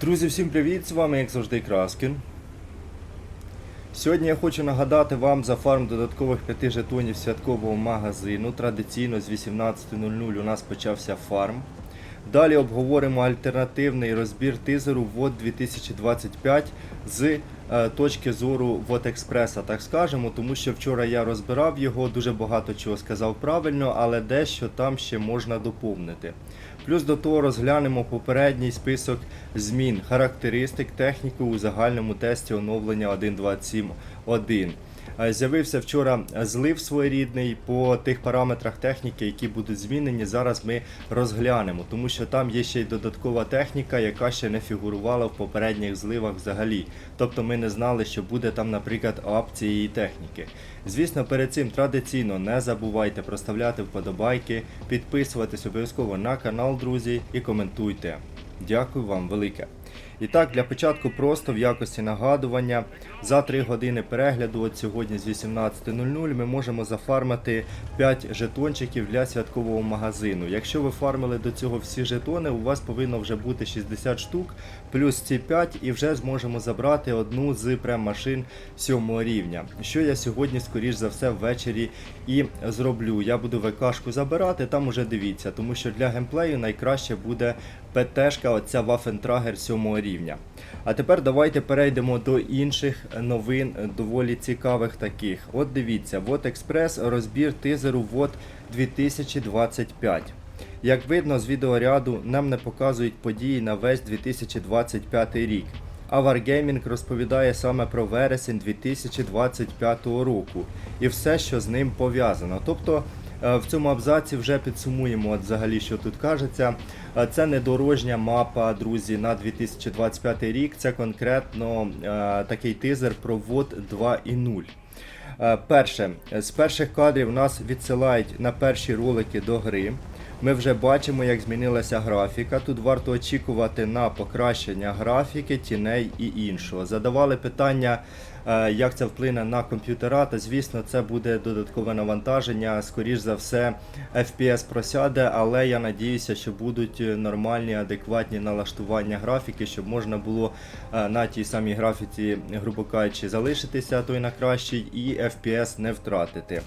Друзі, всім привіт! З вами, як завжди, Краскін. Сьогодні я хочу нагадати вам за фарм додаткових 5 жетонів святкового магазину. Традиційно з 18.00 у нас почався фарм. Далі обговоримо альтернативний розбір тизеру ВОД 2025 з е, точки зору ВОД Експреса, так скажемо, тому що вчора я розбирав його, дуже багато чого сказав правильно, але дещо там ще можна доповнити. Плюс до того розглянемо попередній список змін характеристик техніки у загальному тесті оновлення 1.27.1. Е, З'явився вчора злив своєрідний по тих параметрах техніки, які будуть змінені. Зараз ми розглянемо, тому що там є ще й додаткова техніка, яка ще не фігурувала в попередніх зливах взагалі. Тобто ми не знали, що буде там, наприклад, ап цієї техніки. Звісно, перед цим традиційно не забувайте проставляти вподобайки, підписуватись обов'язково на канал, друзі, і коментуйте. Дякую вам велике. І так, для початку просто в якості нагадування за 3 години перегляду от сьогодні з 18.00 ми можемо зафармити 5 жетончиків для святкового магазину. Якщо ви фармили до цього всі жетони, у вас повинно вже бути 60 штук, плюс ці 5 і вже зможемо забрати одну з прем-машин 7 рівня. Що я сьогодні, скоріш за все, ввечері і зроблю. Я буду ВКшку забирати, там уже дивіться, тому що для геймплею найкраще буде ПТшка, оця Waffentrager 7 рівня. А тепер давайте перейдемо до інших новин, доволі цікавих таких. От дивіться, вот Експрес розбір тизеру вот 2025. Як видно з відеоряду, нам не показують події на весь 2025 рік. А Wargaming розповідає саме про вересень 2025 року і все, що з ним пов'язано. Тобто в цьому абзаці вже підсумуємо взагалі, що тут кажеться. Е, Це не дорожня мапа, друзі, на 2025 рік. Це конкретно е, такий тизер про вод 2.0. Е, Перше, з перших кадрів нас відсилають на перші ролики до гри. Ми вже бачимо, як змінилася графіка. Тут варто очікувати на покращення графіки, тіней і іншого. Задавали питання, е, як це вплине на комп'ютера. Та звісно, це буде додаткове навантаження. Скоріш за все, FPS просяде, але я надіюся, що будуть нормальні, адекватні налаштування графіки, щоб можна було е, на тій самій графіці, грубо кажучи, залишитися, а то й на кращій, і FPS не втратити.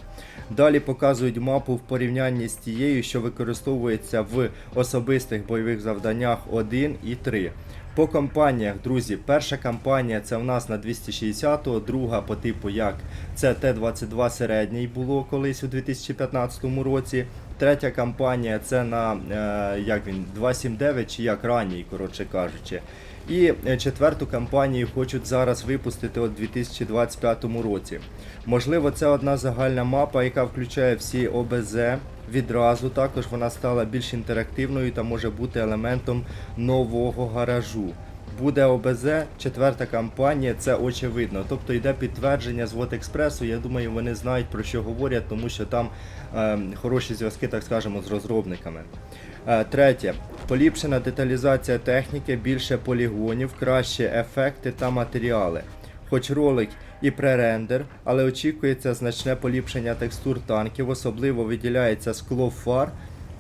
Далі показують мапу в порівнянні з тією, що використовується в особистих бойових завданнях 1 і 3. По кампаніях, друзі, перша кампанія це в нас на 260, друга по типу як це Т-22 середній було колись у 2015 році. Третя кампанія це на е, як він 279 чи як ранній, коротше кажучи. І е, четверту кампанію хочуть зараз випустити у 2025 році. Можливо, це одна загальна мапа, яка включає всі ОБЗ. Відразу також вона стала більш інтерактивною та може бути елементом нового гаражу. Буде ОБЗ, четверта кампанія, це очевидно. Тобто йде підтвердження з Експресу. Я думаю, вони знають про що говорять, тому що там е, хороші зв'язки, так скажемо, з розробниками. Е, Третє. Поліпшена деталізація техніки, більше полігонів, кращі ефекти та матеріали. Хоч ролик і пререндер, але очікується значне поліпшення текстур танків, особливо виділяється скло фар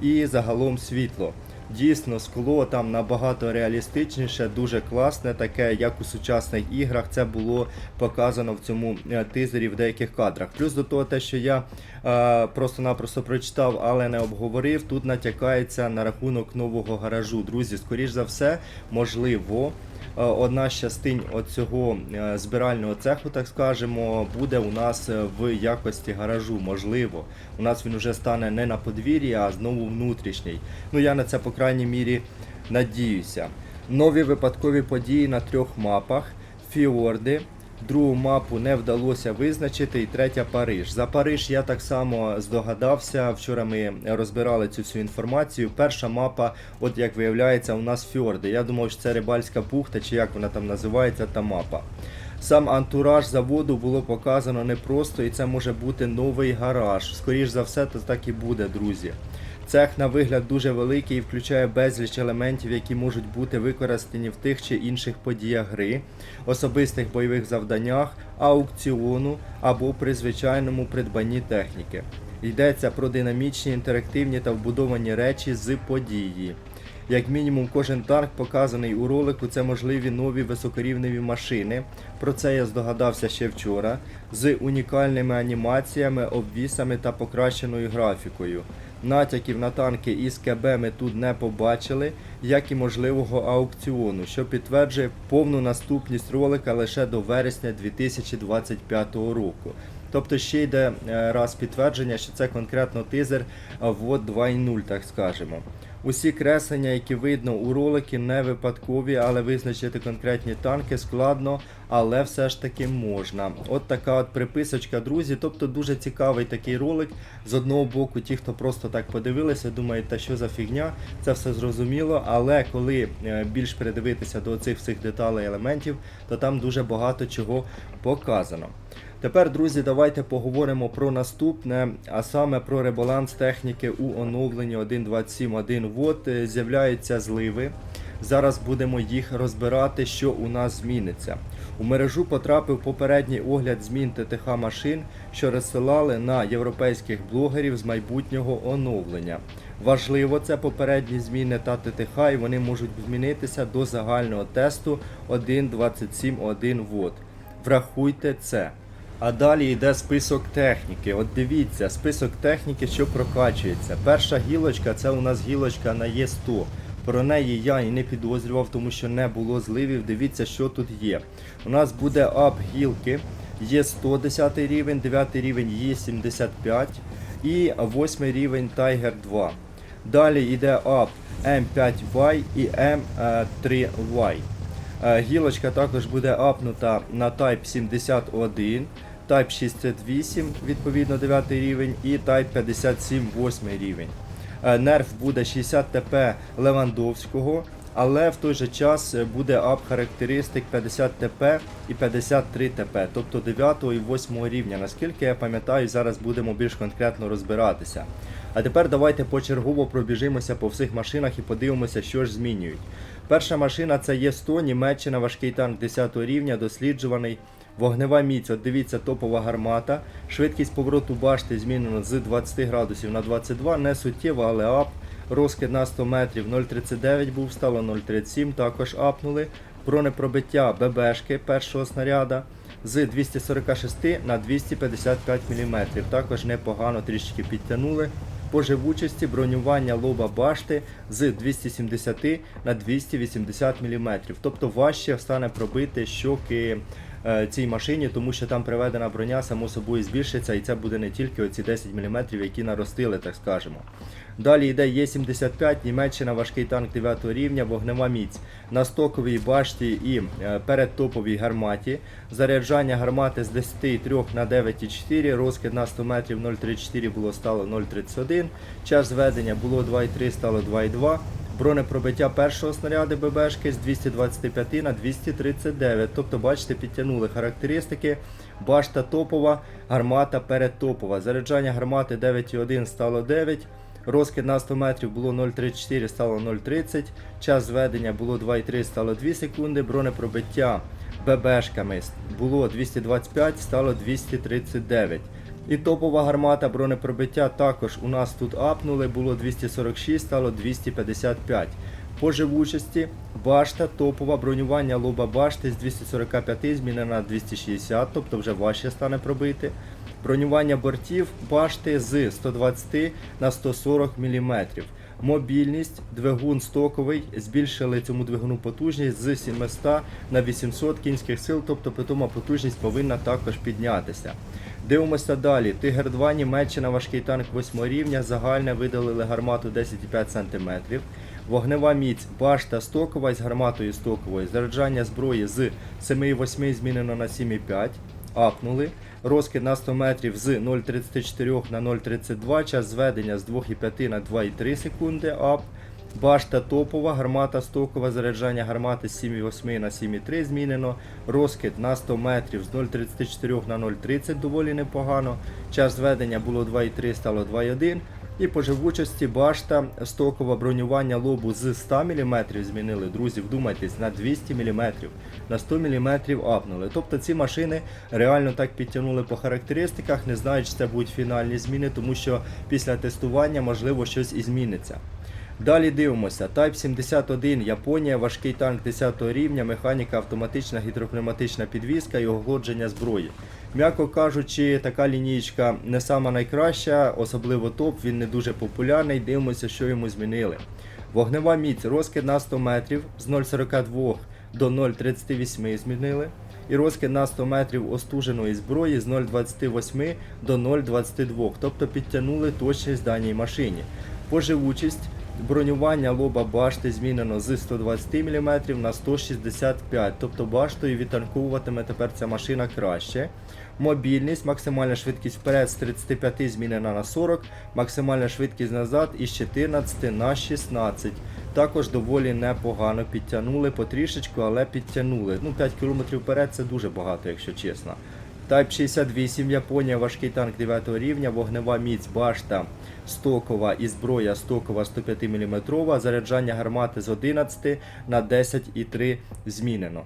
і загалом світло. Дійсно, скло там набагато реалістичніше, дуже класне, таке, як у сучасних іграх. Це було показано в цьому е, тизері в деяких кадрах. Плюс до того, те, що я е, просто-напросто прочитав, але не обговорив, тут натякається на рахунок нового гаражу. Друзі, скоріш за все, можливо. Е, Одна з частин оцього збирального цеху, так скажемо, буде у нас е, в якості гаражу. Можливо, у нас він вже стане не на подвір'ї, а знову внутрішній. Ну я на це по крайній мірі надіюся. Нові випадкові події на трьох мапах. Фіорди. Другу мапу не вдалося визначити, і третя Париж. За Париж я так само здогадався. Вчора ми розбирали цю всю інформацію. Перша мапа, от як виявляється, у нас фьорди. Я думав, що це рибальська бухта, чи як вона там називається, та мапа. Сам антураж заводу було показано непросто, і це може бути новий гараж. Скоріш за все, то так і буде, друзі. Цех на вигляд дуже великий і включає безліч елементів, які можуть бути використані в тих чи інших подіях гри, особистих бойових завданнях, аукціону або при звичайному придбанні техніки. Йдеться про динамічні, інтерактивні та вбудовані речі з події. Як мінімум, кожен танк показаний у ролику. Це можливі нові високорівневі машини. Про це я здогадався ще вчора. З унікальними анімаціями, обвісами та покращеною графікою. Натяків на танки із КБ ми тут не побачили, як і можливого аукціону, що підтверджує повну наступність ролика лише до вересня 2025 року. Тобто ще йде е, раз підтвердження, що це конкретно тизер ввод 2.0, так скажемо. Усі креслення, які видно у ролики, не випадкові, але визначити конкретні танки складно, але все ж таки можна. От така от приписочка, друзі. Тобто дуже цікавий такий ролик. З одного боку, ті, хто просто так подивилися, думають, та що за фігня, це все зрозуміло. Але коли е, більш придивитися до цих всіх деталей елементів, то там дуже багато чого показано. Тепер, друзі, давайте поговоримо про наступне, а саме про ребаланс техніки у оновленні 1.27.1 вод. Е, З'являються зливи. Зараз будемо їх розбирати, що у нас зміниться. У мережу потрапив попередній огляд змін ТТХ машин, що розсилали на європейських блогерів з майбутнього оновлення. Важливо, це попередні зміни та ТТХ, і вони можуть змінитися до загального тесту 1.27.1 вод. Врахуйте це. А далі йде список техніки. От дивіться, список техніки, що прокачується. Перша гілочка це у нас гілочка на Є100. Про неї я і не підозрював, тому що не було зливів. Дивіться, що тут є. У нас буде ап гілки, є 110 рівень, 9 рівень є 75 і 8 рівень Tiger 2. Далі йде ап М5Y і М3Y. Е, Гілочка також буде апнута на Type 71, Type 68, відповідно 9 рівень, і Type 57, 8 рівень. Е, Нерф буде 60 ТП Левандовського, але в той же час е, буде ап характеристик 50 ТП і 53 ТП, тобто 9 і 8 рівня. Наскільки я пам'ятаю, зараз будемо більш конкретно розбиратися. А тепер давайте почергово пробіжимося по всіх машинах і подивимося, що ж змінюють. Перша машина це Є100, Німеччина, важкий танк 10 рівня, досліджуваний. Вогнева міць, от дивіться, топова гармата. Швидкість повороту башти змінено з 20 градусів на 22, не суттєво, але ап. Розкид на 100 метрів 0,39 був, стало 0,37, також апнули. Бронепробиття ББшки першого снаряда з 246 на 255 мм. Також непогано трішки підтягнули. По живучості бронювання лоба башти з 270 на 280 мм. Тобто важче стане пробити щоки цій машині, тому що там приведена броня само собою збільшиться, і це буде не тільки оці 10 мм, які наростили, так скажемо. Далі йде Є75, Німеччина, важкий танк 9 рівня, вогнева міць на стоковій башті і е, передтоповій гарматі. Заряджання гармати з 10,3 на 9,4, розкид на 100 метрів 0,34 було стало 0,31, час зведення було 2,3, стало 2,2. Бронепробиття першого снаряду ББшки з 225 на 239. Тобто, бачите, підтягнули характеристики. Башта топова, гармата передтопова. Заряджання гармати 9,1 стало 9. Розкид на 100 метрів було 0,34, стало 0,30. Час зведення було 2,3, стало 2 секунди. Бронепробиття ББшками було 225, стало 239. І топова гармата бронепробиття також у нас тут апнули, було 246, стало 255. По живучості башта топова бронювання лоба башти з 245 змінена на 260, тобто вже важче стане пробити. Бронювання бортів башти з 120 на 140 мм. Мобільність, двигун стоковий, збільшили цьому двигуну потужність з 700 на 800 кінських сил, тобто питома потужність повинна також піднятися. Дивимося далі. Тигр 2 Німеччина, важкий танк 8 рівня, загальне видалили гармату 10,5 см. Вогнева міць, башта стокова із гарматою стоковою, заряджання зброї з 7,8 змінено на 7,5, апнули. Розкид на 100 метрів з 0,34 на 0,32, час зведення з 2,5 на 2,3 секунди, ап. Башта топова, гармата стокова, заряджання гармати з 7,8 на 7,3 змінено. Розкид на 100 метрів з 0,34 на 0,30 доволі непогано. Час зведення було 2,3, стало 2,1. І по живучості башта стокова бронювання лобу з 100 мм змінили. Друзі, вдумайтесь, на 200 мм, на 100 мм апнули. Тобто ці машини реально так підтягнули по характеристиках. Не знаю, чи це будуть фінальні зміни, тому що після тестування можливо щось і зміниться. Далі дивимося. Type 71 Японія, важкий танк 10 рівня, механіка, автоматична гідропневматична підвізка і охолодження зброї. М'яко кажучи, така лінійка не сама найкраща, особливо топ, він не дуже популярний. Дивимося, що йому змінили. Вогнева міць, розкид на 100 метрів з 0,42 до 0,38 змінили. І розкид на 100 метрів остуженої зброї з 0,28 до 0,22, тобто підтягнули точність даній машині. Поживучість бронювання лоба башти змінено з 120 мм на 165 тобто баштою відтанковуватиме тепер ця машина краще. Мобільність, максимальна швидкість вперед з 35 змінена на 40, максимальна швидкість назад із 14 на 16. Також доволі непогано підтягнули потрішечку, але підтягнули. Ну 5 км вперед це дуже багато, якщо чесно. Type 68 Японія, важкий танк 9 рівня, вогнева міць, башта стокова і зброя стокова 105 мм, заряджання гармати з 11 на 10,3 змінено.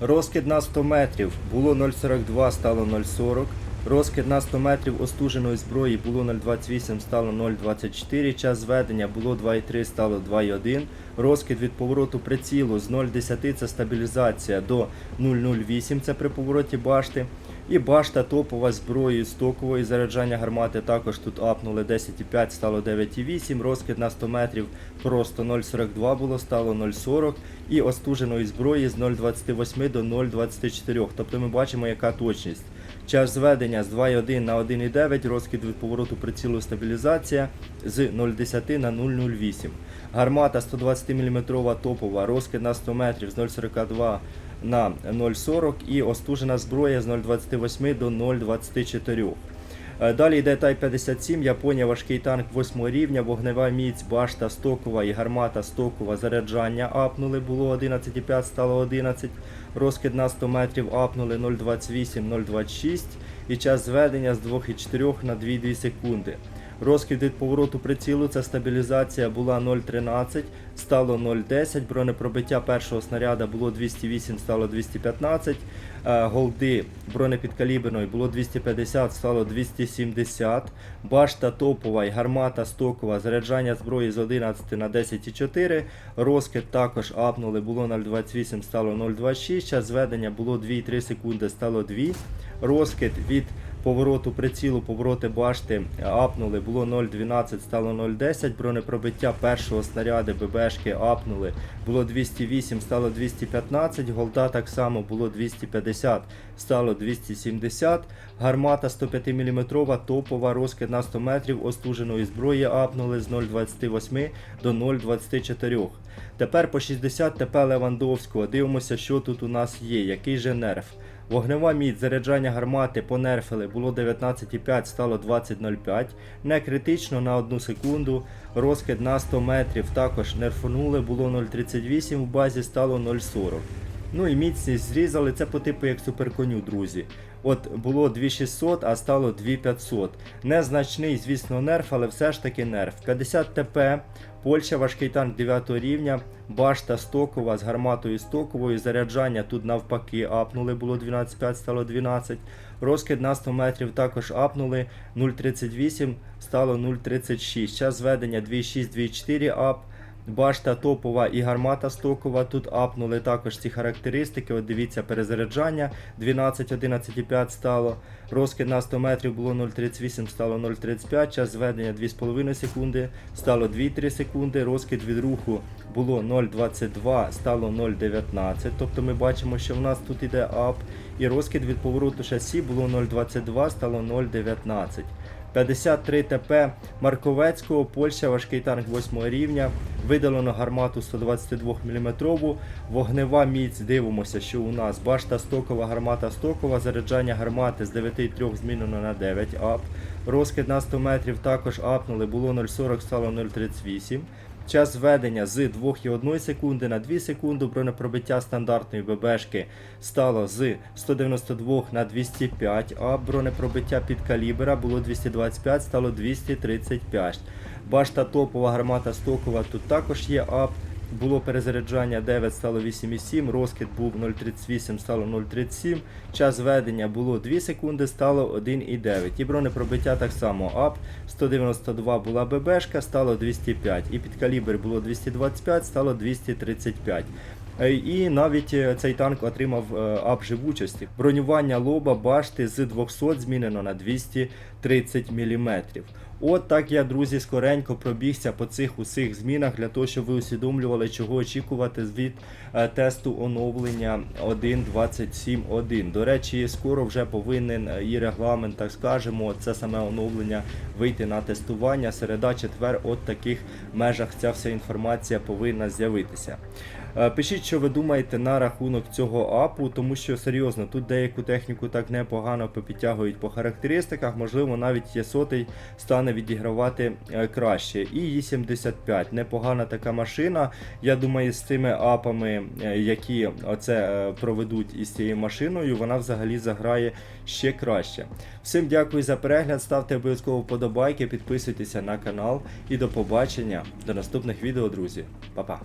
Розкид на 100 метрів було 0,42, стало 0,40. Розкид на 100 метрів остуженої зброї було 0,28, стало 0,24. Час зведення було 2,3, стало 2,1. Розкид від повороту прицілу з 0,10 це стабілізація до 0,08 це при повороті башти. І башта топова зброєю стокової заряджання гармати також тут апнули 10,5, стало 9,8. Розкид на 100 метрів просто 0,42 було, стало 0,40. І остуженої зброї з 0,28 до 0,24. Тобто ми бачимо, яка точність. Час зведення з 2,1 на 1,9, розкид від повороту прицілу стабілізація з 0,10 на 0,08. Гармата 120 мм топова, розкид на 100 метрів з 0,42 на 0,40 і остужена зброя з 0,28 до 0,24. Е, Далі йде Тай 57, Японія, важкий танк 8 рівня, вогнева міць, башта стокова і гармата стокова, заряджання апнули, було 11,5, стало 11, розкид на 100 метрів апнули 0,28, 0,26 і час зведення з 2,4 на 2,2 секунди. Розкид від повороту прицілу, це стабілізація. Була 0,13, стало 0,10, бронепробиття першого снаряда було 208, стало 215, е, голди бронепідкаліберної було 250, стало 270, башта топова і гармата стокова, заряджання зброї з 11 на 10,4, розкид також апнули, було 0,28, стало 0,26, час зведення було 2,3 секунди, стало 2, розкид від повороту прицілу, повороти башти апнули, було 0,12, стало 0,10, бронепробиття першого снаряди ББшки апнули, було 208, стало 215, голда так само було 250, стало 270, гармата 105 мм топова, розкид на 100 метрів, остуженої зброї апнули з 0,28 до 0,24. Тепер по 60 ТП Левандовського. Дивимося, що тут у нас є, який же нерв. Вогнева міць заряджання гармати понерфили було 19,5, стало 20,05. Не критично на 1 секунду. Розкид на 100 метрів також нерфанули, було 0,38 в базі, стало 0,40. Ну і міцність зрізали, це по типу як суперконю, друзі. От було 2600, а стало 2500. Незначний, звісно, нерф, але все ж таки нерф. 50 ТП, Польща, важкий танк 9 рівня, башта стокова з гарматою стоковою, заряджання тут навпаки апнули, було 12,5, стало 12. Розкид на 100 метрів також апнули 0,38, стало 0,36. Час зведення 2,6-2,4 ап. Башта топова і гармата стокова. Тут апнули також ці характеристики. От дивіться, перезаряджання 12, 11,5 стало. Розкид на 100 метрів було 0,38, стало 0,35. Час зведення 2,5 секунди, стало 2,3 секунди. Розкид від руху було 0,22, стало 0,19. Тобто ми бачимо, що в нас тут іде ап. І розкид від повороту шасі було 0,22, стало 0,19. 53 ТП Марковецького, Польща, важкий танк 8 рівня. Видалено гармату 122 мм. Вогнева міць. Дивимося, що у нас башта стокова, гармата стокова, заряджання гармати з 9,3 змінено на 9 ап. Розкид на 100 метрів також апнули, було 0,40, стало 0,38. Час зведення з 2,1 секунди на 2 секунди бронепробиття стандартної ББшки стало з 192 на 205, а бронепробиття під калібра було 225, стало 235. Башта топова гармата стокова тут також є ап. Було перезаряджання 9, стало 8,7, розкид був 0,38, стало 0,37, час ведення було 2 секунди, стало 1,9. І бронепробиття так само ап, 192 була ББшка, стало 205. І під калібр було 225, стало 235. Е, І навіть е, цей танк отримав е, ап живучості. Бронювання лоба башти з 200 змінено на 230 мм. От так я, друзі, скоренько пробігся по цих усіх змінах для того, щоб ви усвідомлювали, чого очікувати від тесту оновлення 1.27.1. До речі, скоро вже повинен і регламент, так скажемо, це саме оновлення вийти на тестування. Середа, четвер, от таких межах ця вся інформація повинна з'явитися. Е, Пишіть, що ви думаєте на рахунок цього апу, тому що серйозно, тут деяку техніку так непогано попідтягують по характеристиках, можливо, навіть є сотий стане відігравати е, краще. І Є75, непогана така машина. Я думаю, з цими апами, е, які оце е, проведуть із цією машиною, вона взагалі заграє ще краще. Всім дякую за перегляд, ставте обов'язково вподобайки, підписуйтеся на канал і до побачення до наступних відео, друзі. Па-па!